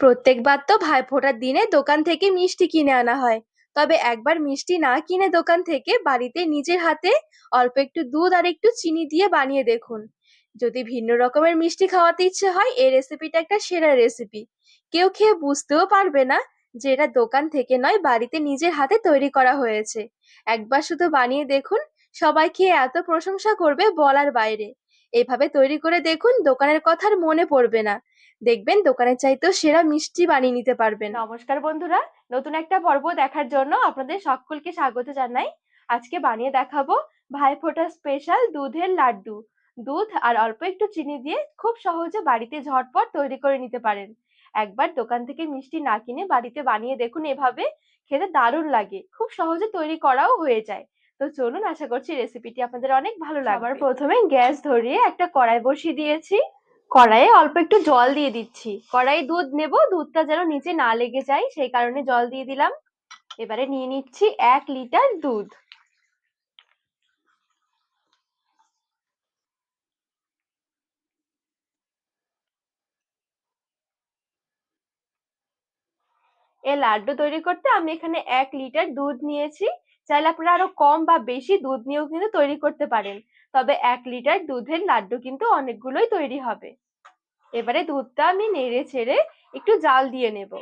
প্রত্যেকবার তো ভাইফোঁটার দিনে দোকান থেকে মিষ্টি কিনে আনা হয়। তবে একবার মিষ্টি না কিনে দোকান থেকে বাড়িতে নিজের হাতে অল্প একটু দুধ আর একটু চিনি দিয়ে বানিয়ে দেখুন। যদি ভিন্ন রকমের মিষ্টি খাওয়াতে ইচ্ছে হয়, এই রেসিপিটা একটা সেরা রেসিপি। কেউ খেয়ে বুঝতেও পারবে না যে এটা দোকান থেকে নয়, বাড়িতে নিজের হাতে তৈরি করা হয়েছে। একবার শুধু বানিয়ে দেখুন, সবাই খেয়ে এত প্রশংসা করবে বলার বাইরে। এভাবে তৈরি করে দেখুন, দোকানের কথা আর মনে পড়বে না। দেখবেন দোকানের চাইতেও সেরা মিষ্টি বানিয়ে নিতে পারবেন। নমস্কার বন্ধুরা নতুন একটা পর্ব দেখার জন্য আপনাদের সকলকে স্বাগত জানাই। আজকে বানিয়ে দেখাবো ভাইফোঁটা স্পেশাল দুধের লাড্ডু। দুধ আর অল্প একটু চিনি দিয়ে খুব সহজে বাড়িতে ঝটপট তৈরি করে নিতে পারেন। একবার দোকান থেকে মিষ্টি না কিনে বাড়িতে বানিয়ে দেখুন এভাবে খেতে দারুণ লাগে খুব সহজে তৈরি করাও হয়ে যায়। তো চলুন আশা করছি রেসিপিটি আপনাদের অনেক ভালো লাগবে। প্রথমে গ্যাস ধরিয়ে একটা কড়াই বসিয়ে দিয়েছি। কড়াইয়ে অল্প একটু জল দিয়ে দিচ্ছি। কড়াই দুধ নেব, দুধটা যেন নিচে না লেগে যায়, সেই কারণে জল দিয়ে দিলাম। এবারে নিয়ে নিচ্ছি এক লিটার দুধ। এ লাড্ডু তৈরি করতে আমি এখানে এক লিটার দুধ নিয়েছি। চাইলে আপনারা আরও কম বা বেশি দুধ নিয়েও কিন্তু তৈরি করতে পারেন। তবে এক লিটার দুধের লাড্ডু কিন্তু অনেকগুলোই তৈরি হবে। এবারে দুধটা আমি নেড়ে ছেড়ে একটু জাল দিয়ে নেব।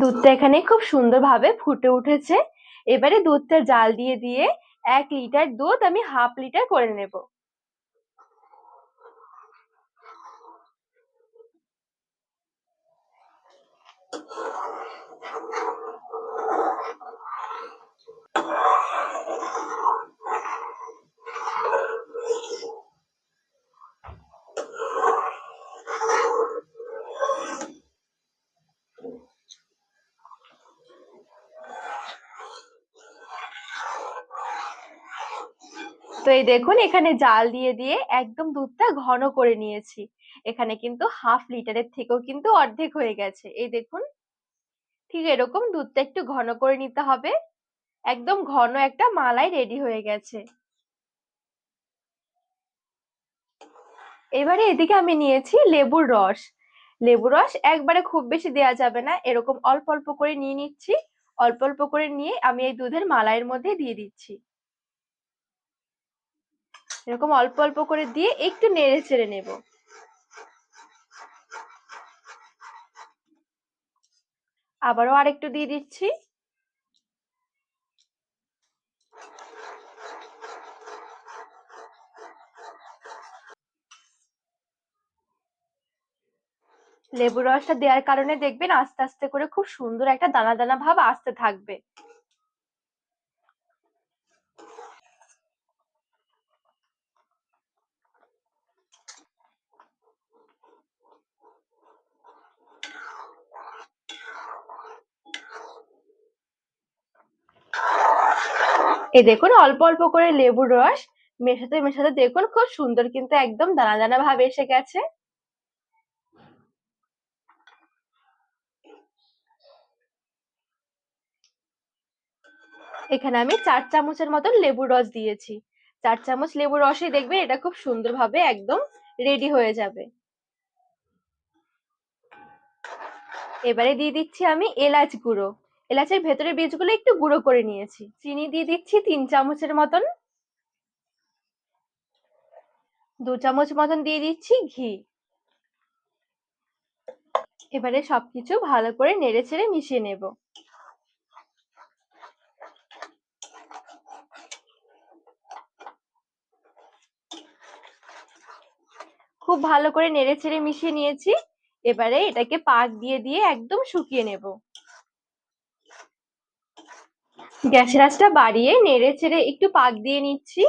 দুধটা এখানে খুব সুন্দরভাবে ফুটে উঠেছে। এবারে দুধটা জাল দিয়ে দিয়ে এক লিটার দুধ আমি হাফ লিটার করে নেব। তো এই দেখুন এখানে জাল দিয়ে দিয়ে একদম দুধটা ঘন করে নিয়েছি। এখানে কিন্তু হাফ লিটারের থেকেও কিন্তু অর্ধেক হয়ে গেছে। এই দেখুন, ঠিক এরকম দুধটা একটু ঘন করে নিতে হবে। একদম ঘন একটা মালাই রেডি হয়ে গেছে। এবারে এদিকে আমি নিয়েছি লেবুর রস। লেবুর রস একবারে খুব বেশি দেওয়া যাবে না, এরকম অল্প অল্প করে নিয়ে নিচ্ছি। অল্প অল্প করে নিয়ে আমি এই দুধের মালাইয়ের মধ্যে দিয়ে দিচ্ছি। এরকম অল্প অল্প করে দিয়ে একটু নেড়ে চেড়ে নেব। আবারও আরেকটু দিয়ে দিচ্ছি। লেবু রসটা দেওয়ার কারণে দেখবেন আস্তে আস্তে করে খুব সুন্দর একটা দানা দানা ভাব আসতে থাকবে। এই দেখুন, অল্প অল্প করে লেবুর রস মেশাতে মেশাতে দেখুন খুব সুন্দর কিন্তু একদম দানা দানা ভাব এসে গেছে। এখানে আমি চার চামচের মতন লেবুর রস দিয়েছি। চার চামচ লেবুর রসে দেখবে এটা খুব সুন্দরভাবে একদম রেডি হয়ে যাবে। এবারে দিয়ে দিচ্ছি আমি এলাচ গুঁড়ো। এলাচের ভেতরের বীজগুলো একটু গুঁড়ো করে নিয়েছি। চিনি দিয়ে দিচ্ছি তিন চামচের মতন। দু চামচ মতন দিয়ে দিচ্ছি ঘি। এবারে সবকিছু ভালো করে নেড়ে ছেড়ে মিশিয়ে নেব। খুব ভালো করে নেড়ে ছেড়ে মিশিয়ে নিয়েছি। এবারে এটাকে পাক দিয়ে দিয়ে একদম শুকিয়ে নেব। গ্যাসের আঁচটা বাড়িয়ে নেড়ে ছেড়ে একটু পাক দিয়ে নিচ্ছি।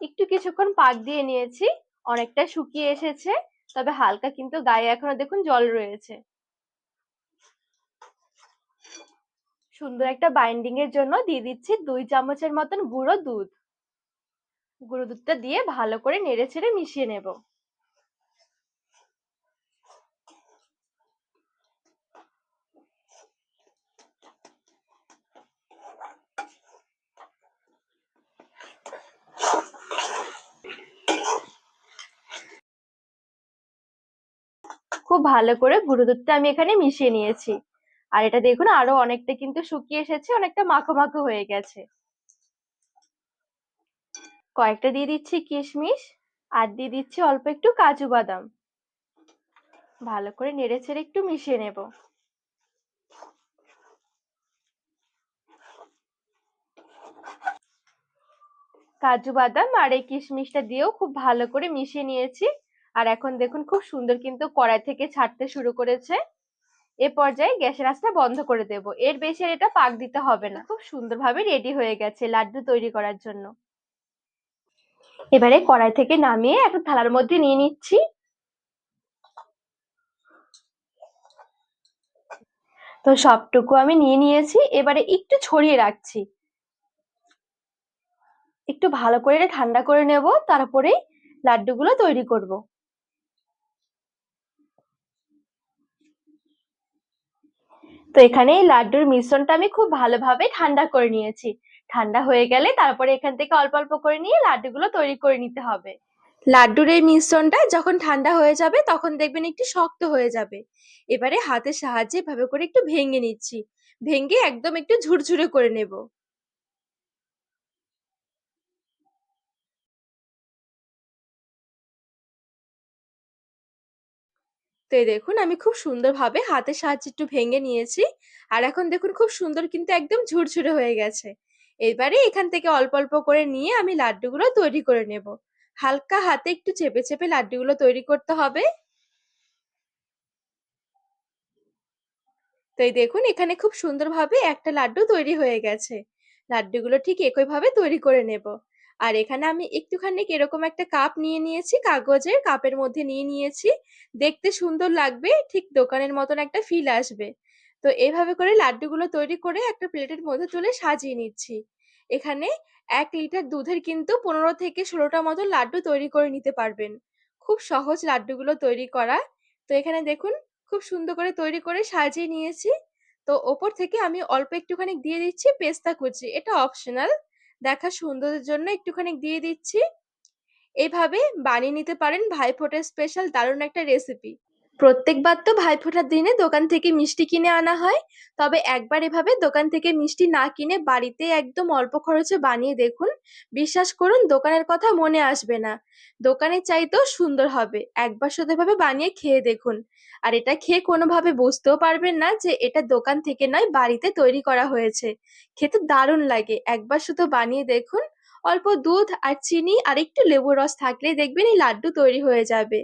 একটু কিছুক্ষণ পাক দিয়ে নিয়েছি, অনেকটা শুকিয়ে এসেছে, তবে হালকা কিন্তু গায়ে এখনও দেখুন জল রয়েছে। সুন্দর একটা বাইন্ডিং এর জন্য দিয়ে দিচ্ছি দুই চামচের মতন গুঁড়ো দুধ। গুঁড়ো দুধটা দিয়ে ভালো করে নেড়ে ছেড়ে মিশিয়ে নেব। খুব ভালো করে গুঁড়ো দুধটা আমি এখানে মিশিয়ে নিয়েছি। আর এটা দেখুন, আরও অনেকটা কিন্তু শুকিয়ে এসেছে, অনেকটা মাখো মাখো হয়ে গেছে। কয়েকটা দিয়ে দিচ্ছি কিশমিশ, আর দিয়ে দিচ্ছি অল্প একটু কাজু বাদাম। ভালো করে নেড়ে ছেড়ে একটু মিশিয়ে নেব। কাজু বাদাম আর এই কিশমিশটা দিয়েও খুব ভালো করে মিশিয়ে নিয়েছি। আর এখন দেখুন খুব সুন্দর কিন্তু কড়াই থেকে ছাড়তে শুরু করেছে। এ পর্যায়ে গ্যাসের আঁচটা বন্ধ করে দেব। এর বেশি এটা পাক দিতে হবে না। খুব সুন্দরভাবে রেডি হয়ে গেছে লাড্ডু তৈরি করার জন্য। এবারে কড়াই থেকে নামিয়ে একটা থালার মধ্যে নিয়ে নিচ্ছি। তো সবটুকু আমি নিয়ে নিয়েছি। এবারে একটু ছড়িয়ে রাখছি। একটু ভালো করে ঠান্ডা করে নেব। তারপরে লাড্ডুগুলো তৈরি করব। এখানে এই লাড্ডুর মিশ্রণটা আমি খুব ভালোভাবে ঠান্ডা করে নিয়েছি। ঠান্ডা হয়ে গেলে তারপরে এখান থেকে অল্প অল্প করে নিয়ে লাড্ডুগুলো তৈরি করে নিতে হবে। লাড্ডুর এই মিশ্রণটা যখন ঠান্ডা হয়ে যাবে তখন দেখবেন একটু শক্ত হয়ে যাবে। এবারে হাতের সাহায্যে এভাবে করে একটু ভেঙে নিচ্ছি। ভেঙে একদম একটু ঝুরঝুরে করে নেব। তো এই দেখুন, আমি খুব সুন্দরভাবে হাতের সাহায্যে একটু ভেঙে নিয়েছি। আর এখন দেখুন, খুব সুন্দর কিন্তু একদম ঝুরঝুরে হয়ে গেছে। এবারে এখান থেকে অল্প অল্প করে নিয়ে আমি লাড্ডুগুলো তৈরি করে নেব। হালকা হাতে একটু চেপে চেপে লাড্ডুগুলো তৈরি করতে হবে। তো এই দেখুন, এখানে খুব সুন্দরভাবে একটা লাড্ডু তৈরি হয়ে গেছে। লাড্ডুগুলো ঠিক একইভাবে তৈরি করে নেব। আর এখানে আমি একটুখানি এরকম একটা কাপ নিয়ে নিয়েছি, কাগজের কাপের মধ্যে নিয়ে নিয়েছি। দেখতে সুন্দর লাগবে, ঠিক দোকানের মতন একটা ফিল আসবে। তো এইভাবে করে লাড্ডুগুলো তৈরি করে একটা প্লেটের মধ্যে তুলে সাজিয়ে নিচ্ছি। এখানে এক লিটার দুধের কিন্তু পনেরো থেকে ষোলোটা মতো লাড্ডু তৈরি করে নিতে পারবেন। খুব সহজ লাড্ডুগুলো তৈরি করা। তো এখানে দেখুন, খুব সুন্দর করে তৈরি করে সাজিয়ে নিয়েছি। তো ওপর থেকে আমি অল্প একটুখানি দিয়ে দিচ্ছি পেস্তা কুচি। এটা অপশনাল দেখা সুন্দরের জন্য একটুখানি দিয়ে দিচ্ছি। এভাবে বানিয়ে নিতে পারেন ভাইফোঁটার স্পেশাল দারুণ একটা রেসিপি প্রত্যেকবার তো ভাইফোঁটার দিনে দোকান থেকে মিষ্টি কিনে আনা হয়। তবে একবার এভাবে দোকান থেকে মিষ্টি না কিনে বাড়িতে একদম অল্প খরচে বানিয়ে দেখুন। বিশ্বাস করুন, দোকানের কথা মনে আসবে না। দোকানের চাইতেও সুন্দর হবে। একবার শুধু এভাবে বানিয়ে খেয়ে দেখুন। আর এটা খেয়ে কোনোভাবে বুঝতেও পারবেন না যে এটা দোকান থেকে নয়, বাড়িতে তৈরি করা হয়েছে। খেতে দারুণ লাগে। একবার শুধু বানিয়ে দেখুন অল্প দুধ আর চিনি আর একটু লেবুর রস থাকলেই দেখবেন এই লাড্ডু তৈরি হয়ে যাবে।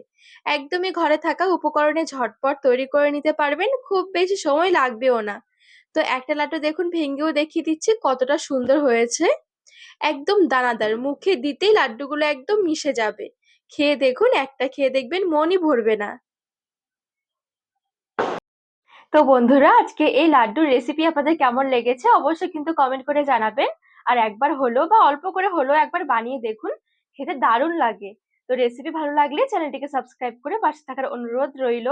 একদমই ঘরে থাকা উপকরণে ঝটপট তৈরি করে নিতে পারবেন, খুব বেশি সময় লাগবেও না। তো একটা লাড্ডু দেখুন, ভেঙেও দেখিয়ে দিচ্ছি কতটা সুন্দর হয়েছে। একদম দানাদার, মুখে দিতেই লাড্ডুগুলো একদম মিশে যাবে। খেয়ে দেখুন, একটা খেয়ে দেখবেন মনই ভরবে না। তো বন্ধুরা, আজকে এই লাড্ডুর রেসিপি আপনাদের কেমন লেগেছে অবশ্যই কিন্তু কমেন্ট করে জানাবেন। আর একবার হলো বা অল্প করে হলো একবার বানিয়ে দেখুন, খেতে দারুণ লাগে। তো রেসিপি ভালো লাগলে চ্যানেলটিকে সাবস্ক্রাইব করে পাশে থাকার অনুরোধ রইল।